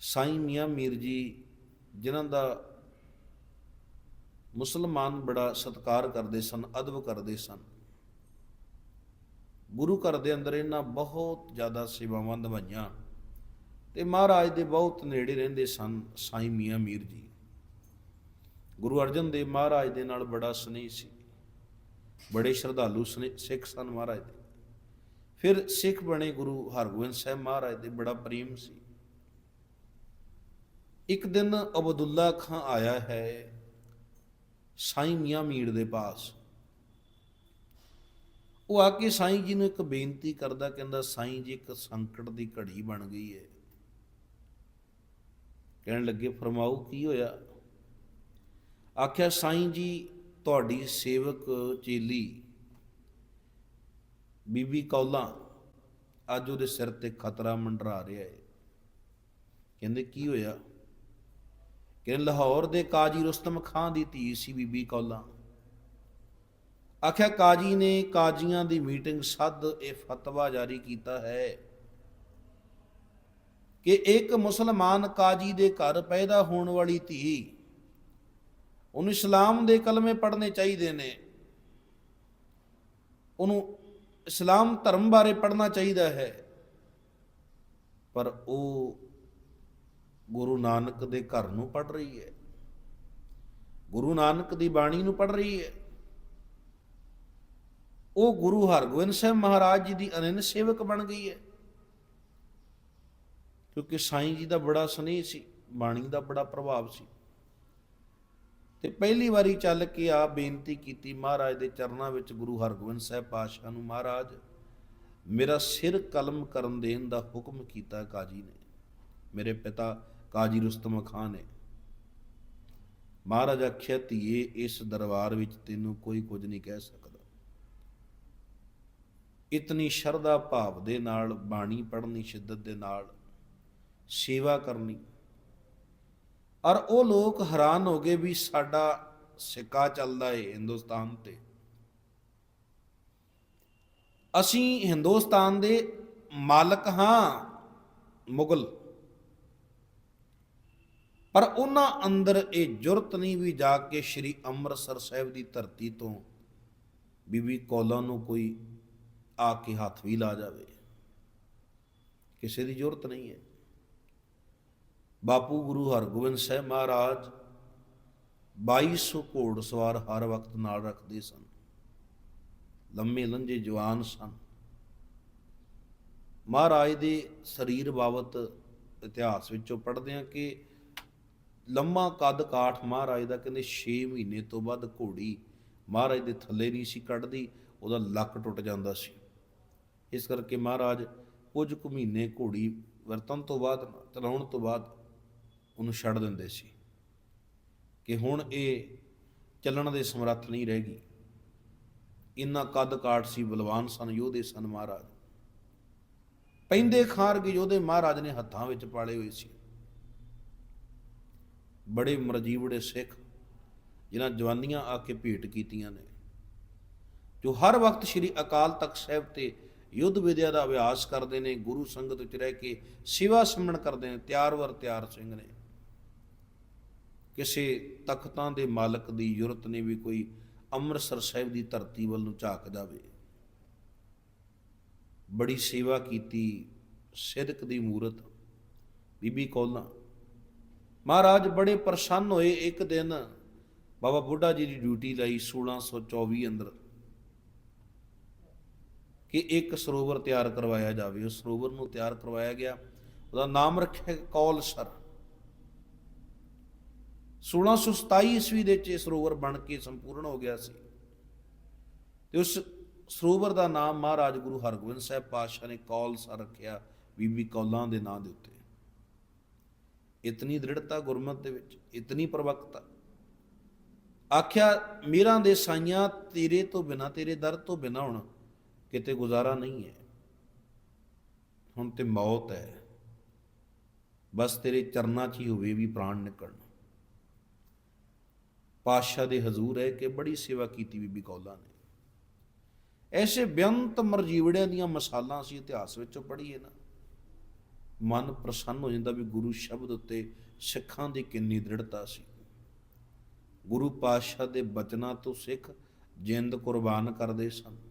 ਸਾਈਂ ਮੀਆਂ ਮੀਰ ਜੀ, ਜਿਨ੍ਹਾਂ ਦਾ ਮੁਸਲਮਾਨ ਬੜਾ ਸਤਿਕਾਰ ਕਰਦੇ ਸਨ, ਅਦਬ ਕਰਦੇ ਸਨ। ਗੁਰੂ ਘਰ ਦੇ ਅੰਦਰ ਇਹਨਾਂ ਬਹੁਤ ਜ਼ਿਆਦਾ ਸੇਵਾਵਾਂ ਨਿਭਾਈਆਂ ਤੇ ਮਹਾਰਾਜ ਦੇ ਬਹੁਤ ਨੇੜੇ ਰਹਿੰਦੇ ਸਨ ਸਾਈਂ ਮੀਆਂ ਮੀਰ ਜੀ। ਗੁਰੂ ਅਰਜਨ ਦੇਵ ਮਹਾਰਾਜ ਦੇ ਨਾਲ ਬੜਾ ਸਨੇਹ ਸੀ। ਬੜੇ ਸ਼ਰਧਾਲੂ ਸਨੇ- ਸਿੱਖ ਸਨ ਮਹਾਰਾਜ ਦੇ। ਫਿਰ ਸਿੱਖ ਬਣੇ ਗੁਰੂ ਹਰਗੋਬਿੰਦ ਸਾਹਿਬ ਮਹਾਰਾਜ ਦੇ, ਬੜਾ ਪ੍ਰੇਮ ਸੀ। ਇੱਕ ਦਿਨ ਅਬਦੁੱਲਾ ਖਾਂ ਆਇਆ ਹੈ, ਸਾਈਂ ਮੀਆਂ ਮੀਰ ਦੇ ਪਾਸ। ਉਹ ਆ ਕੇ ਸਾਈਂ ਜੀ ਨੂੰ ਇੱਕ ਬੇਨਤੀ ਕਰਦਾ, ਕਹਿੰਦਾ, ਸਾਈਂ ਜੀ, ਇੱਕ ਸੰਕਟ ਦੀ ਘੜੀ ਬਣ ਗਈ ਹੈ ਕਹਿਣ ਲੱਗੇ, ਫਰਮਾਓ, ਕੀ ਹੋਇਆ? ਆਖਿਆ, ਸਾਈਂ ਜੀ, ਤੁਹਾਡੀ ਸੇਵਕ ਚੇਲੀ, ਬੀਬੀ ਕੌਲਾ, ਅੱਜ ਉਹਦੇ ਸਿਰ ਤੇ ਖਤਰਾ ਮੰਡਰਾ ਰਿਹਾ ਹੈ ਕਹਿੰਦੇ, ਕੀ ਹੋਇਆ? ਕਿ ਲਾਹੌਰ ਦੇ ਕਾਜੀ ਰੁਸਤਮ ਖਾਂ ਦੀ ਧੀ ਸੀ ਬੀਬੀ ਕੌਲਾ। ਆਖਿਆ, ਕਾਜੀ ਨੇ ਕਾਜੀਆਂ ਦੀ ਮੀਟਿੰਗ ਸੱਦ, ਇਹ ਫਤਵਾ ਜਾਰੀ ਕੀਤਾ ਹੈ ਕਿ ਇੱਕ ਮੁਸਲਮਾਨ ਕਾਜੀ ਦੇ ਘਰ ਪੈਦਾ ਹੋਣ ਵਾਲੀ ਧੀ, ਉਹਨੂੰ ਇਸਲਾਮ ਦੇ ਕਲਮੇ ਪੜ੍ਹਨੇ ਚਾਹੀਦੇ ਨੇ। ਉਹਨੂੰ ਇਸਲਾਮ ਧਰਮ ਬਾਰੇ ਪੜ੍ਹਨਾ ਚਾਹੀਦਾ ਹੈ। ਪਰ ਉਹ ਗੁਰੂ ਨਾਨਕ ਦੇ ਘਰ ਨੂੰ ਪੜ੍ਹ ਰਹੀ ਹੈ। ਗੁਰੂ ਨਾਨਕ ਦੀ ਬਾਣੀ ਨੂੰ ਪੜ੍ਹ ਰਹੀ ਹੈ। ਉਹ ਗੁਰੂ ਹਰਗੋਬਿੰਦ ਸਾਹਿਬ ਮਹਾਰਾਜ ਜੀ ਦੀ ਅਨੰਨ ਸੇਵਕ ਬਣ ਗਈ ਹੈ। ਕਿਉਂਕਿ ਸਾਈਂ ਜੀ ਦਾ ਬੜਾ ਸਨੇਹ ਸੀ, ਬਾਣੀ ਦਾ ਬੜਾ ਪ੍ਰਭਾਵ ਸੀ। ਤੇ ਪਹਿਲੀ ਵਾਰੀ ਚੱਲ ਕੇ ਆ ਬੇਨਤੀ ਕੀਤੀ ਮਹਾਰਾਜ ਦੇ ਚਰਨਾਂ ਵਿੱਚ ਗੁਰੂ ਹਰਗੋਬਿੰਦ ਸਾਹਿਬ ਪਾਤਸ਼ਾਹ ਨੂੰ, ਮਹਾਰਾਜ, ਮੇਰਾ ਸਿਰ ਕਲਮ ਕਰਨ ਦੇਣ ਦਾ ਹੁਕਮ ਕੀਤਾ ਕਾਜੀ ਨੇ। ਮੇਰੇ ਪਿਤਾ ਕਾਜੀ ਰੁਸਤਮ ਖਾਨ ਨੇ ਮਹਾਰਾਜ ਆਖਿਆ ਧੀਏ ਇਸ ਦਰਬਾਰ ਵਿੱਚ ਤੈਨੂੰ ਕੋਈ ਕੁਝ ਨਹੀਂ ਕਹਿ ਸਕਦਾ। ਇਤਨੀ ਸ਼ਰਧਾ ਭਾਵ ਦੇ ਨਾਲ, ਬਾਣੀ ਪੜ੍ਹਨੀ ਸ਼ਿੱਦਤ ਦੇ ਨਾਲ, ਸੇਵਾ ਕਰਨੀ। ਔਰ ਉਹ ਲੋਕ ਹੈਰਾਨ ਹੋ ਗਏ ਵੀ ਸਾਡਾ ਸਿੱਕਾ ਚੱਲਦਾ ਏ ਹਿੰਦੁਸਤਾਨ ਤੇ। ਅਸੀਂ ਹਿੰਦੁਸਤਾਨ ਦੇ ਮਾਲਕ ਹਾਂ, ਮੁਗਲ। ਪਰ ਉਹਨਾਂ ਅੰਦਰ ਇਹ ਜੁਰਤ ਨਹੀਂ ਵੀ ਜਾ ਕੇ ਸ੍ਰੀ ਅੰਮ੍ਰਿਤਸਰ ਸਾਹਿਬ ਦੀ ਧਰਤੀ ਤੋਂ ਬੀਬੀ ਕੌਲਾ ਨੂੰ ਕੋਈ ਆ ਕੇ ਹੱਥ ਵੀ ਲਾ ਜਾਵੇ। ਕਿਸੇ ਦੀ ਜੁਰਤ ਨਹੀਂ ਹੈ। ਬਾਪੂ ਗੁਰੂ ਹਰਗੋਬਿੰਦ ਸਾਹਿਬ ਮਹਾਰਾਜ 2200 ਘੋੜ ਸਵਾਰ ਹਰ ਵਕਤ ਨਾਲ ਰੱਖਦੇ ਸਨ। ਲੰਮੇ ਲੰਜੇ ਜਵਾਨ ਸਨ। ਮਹਾਰਾਜ ਦੇ ਸਰੀਰ ਬਾਬਤ ਇਤਿਹਾਸ ਵਿੱਚੋਂ ਪੜ੍ਹਦੇ ਹਾਂ ਕਿ ਲੰਮਾ ਕੱਦ ਕਾਠ ਮਹਾਰਾਜ ਦਾ ਕਹਿੰਦੇ 6 ਮਹੀਨੇ ਤੋਂ ਬਾਅਦ ਘੋੜੀ ਮਹਾਰਾਜ ਦੇ ਥੱਲੇ ਨਹੀਂ ਸੀ ਕੱਢਦੀ, ਉਹਦਾ ਲੱਕ ਟੁੱਟ ਜਾਂਦਾ ਸੀ। ਇਸ ਕਰਕੇ ਮਹਾਰਾਜ ਕੁਝ ਕੁ ਮਹੀਨੇ ਘੋੜੀ ਵਰਤਨ ਤੋਂ ਬਾਅਦ ਚਲਾਉਣ ਤੋਂ ਬਾਅਦ ਉਹਨੂੰ ਛੱਡ ਦਿੰਦੇ ਸੀ ਕਿ ਹੁਣ ਇਹ ਚੱਲਣ ਦੇ ਸਮਰੱਥ ਨਹੀਂ ਰਹੇਗੀ ਇੰਨਾ ਕੱਦ ਕਾਠ ਸੀ, ਬਲਵਾਨ ਸਨ, ਯੋਧੇ ਸਨ ਮਹਾਰਾਜ। ਪੈਂਦੇ ਖਾਰ ਖਾਰਗੇ ਯੋਧੇ ਮਹਾਰਾਜ ਨੇ ਹੱਥਾਂ ਵਿੱਚ ਪਾਲੇ ਹੋਏ ਸੀ। ਬੜੇ ਮਰਜੀਵੜੇ ਸਿੱਖ ਜਿਨ੍ਹਾਂ ਜਵਾਨੀਆਂ ਆ ਕੇ ਭੇਟ ਕੀਤੀਆਂ ਨੇ, ਜੋ ਹਰ ਵਕਤ ਸ੍ਰੀ ਅਕਾਲ ਤਖਤ ਸਾਹਿਬ ਤੇ ਯੁੱਧ ਵਿਦਿਆ ਦਾ ਅਭਿਆਸ ਕਰਦੇ ਨੇ, ਗੁਰੂ ਸੰਗਤ ਵਿੱਚ ਰਹਿ ਕੇ ਸੇਵਾ ਸਿਮਰਨ ਕਰਦੇ ਨੇ ਤਿਆਰ ਵਰ ਤਿਆਰ ਸਿੰਘ ਨੇ। ਕਿਸੇ ਤਖਤਾਂ ਦੇ ਮਾਲਕ ਦੀ ਯੁਰਤ ਨੇ ਵੀ ਕੋਈ ਅੰਮ੍ਰਿਤਸਰ ਸਾਹਿਬ ਦੀ ਧਰਤੀ ਵੱਲ ਨੂੰ ਝਾਕ ਜਾਵੇ। ਬੜੀ ਸੇਵਾ ਕੀਤੀ ਸਿਦਕ ਦੀ ਮੂਰਤ, ਬੀਬੀ ਕੌਲਾਂ। ਮਹਾਰਾਜ ਬੜੇ ਪ੍ਰਸੰਨ ਹੋਏ ਇੱਕ ਦਿਨ। ਬਾਬਾ ਬੁੱਢਾ ਜੀ ਦੀ ਡਿਊਟੀ ਲਈ 1624 ਅੰਦਰ ਕਿ ਇੱਕ ਸਰੋਵਰ ਤਿਆਰ ਕਰਵਾਇਆ ਜਾਵੇ। ਉਸ ਸਰੋਵਰ ਨੂੰ ਤਿਆਰ ਕਰਵਾਇਆ ਗਿਆ। ਉਹਦਾ ਨਾਮ ਰੱਖਿਆ ਕੌਲਸਰ। 1627 ਈਸਵੀ ਦੇ ਵਿੱਚ ਇਹ ਸਰੋਵਰ ਬਣ ਕੇ ਸੰਪੂਰਨ ਹੋ ਗਿਆ ਸੀ। ਤੇ ਉਸ ਸਰੋਵਰ ਦਾ ਨਾਮ ਮਹਾਰਾਜ ਗੁਰੂ ਹਰਗੋਬਿੰਦ ਸਾਹਿਬ ਪਾਤਸ਼ਾਹ ਨੇ ਕੌਲਸਰ ਰੱਖਿਆ। ਬੀਬੀ ਕੌਲਾਂ ਦੇ ਨਾਂ ਦੇ ਉੱਤੇ। ਇਤਨੀ ਦ੍ਰਿੜਤਾ ਗੁਰਮਤ ਦੇ ਵਿੱਚ, ਇਤਨੀ ਪ੍ਰਵਕਤਾ। ਆਖਿਆ, ਮੀਰਾਂ ਦੇ ਸਾਈਆਂ ਤੇਰੇ ਤੋਂ ਬਿਨਾ, ਤੇਰੇ ਦਰ ਤੋਂ ਬਿਨਾ ਹੁਣ ਕਿਤੇ ਗੁਜ਼ਾਰਾ ਨਹੀਂ ਹੈ। ਹੁਣ ਤੇ ਮੌਤ ਹੈ। ਬਸ ਤੇਰੇ ਚਰਨਾਂ 'ਚ ਹੀ ਹੋਵੇ ਵੀ ਪ੍ਰਾਣ ਨਿਕਲਣ। ਪਾਤਸ਼ਾਹ ਦੇ ਹਜ਼ੂਰ ਹੈ ਕਿ ਬੜੀ ਸੇਵਾ ਕੀਤੀ ਬੀਬੀ ਕੌਲਾ ਨੇ। ਐਸੇ ਬੇਅੰਤ ਮਰਜੀਵੜਿਆਂ ਦੀਆਂ ਮਸਾਲਾਂ ਅਸੀਂ ਇਤਿਹਾਸ ਵਿੱਚੋਂ ਪੜ੍ਹੀਏ ਨਾ। ਮਨ ਪ੍ਰਸੰਨ ਹੋ ਜਾਂਦਾ ਵੀ ਗੁਰੂ ਸ਼ਬਦ ਉੱਤੇ ਸਿੱਖਾਂ ਦੀ ਕਿੰਨੀ ਦ੍ਰਿੜਤਾ ਸੀ। ਗੁਰੂ ਪਾਤਸ਼ਾਹ ਦੇ ਬਚਨਾਂ ਤੋਂ ਸਿੱਖ ਜਿੰਦ ਕੁਰਬਾਨ ਕਰਦੇ ਸਨ।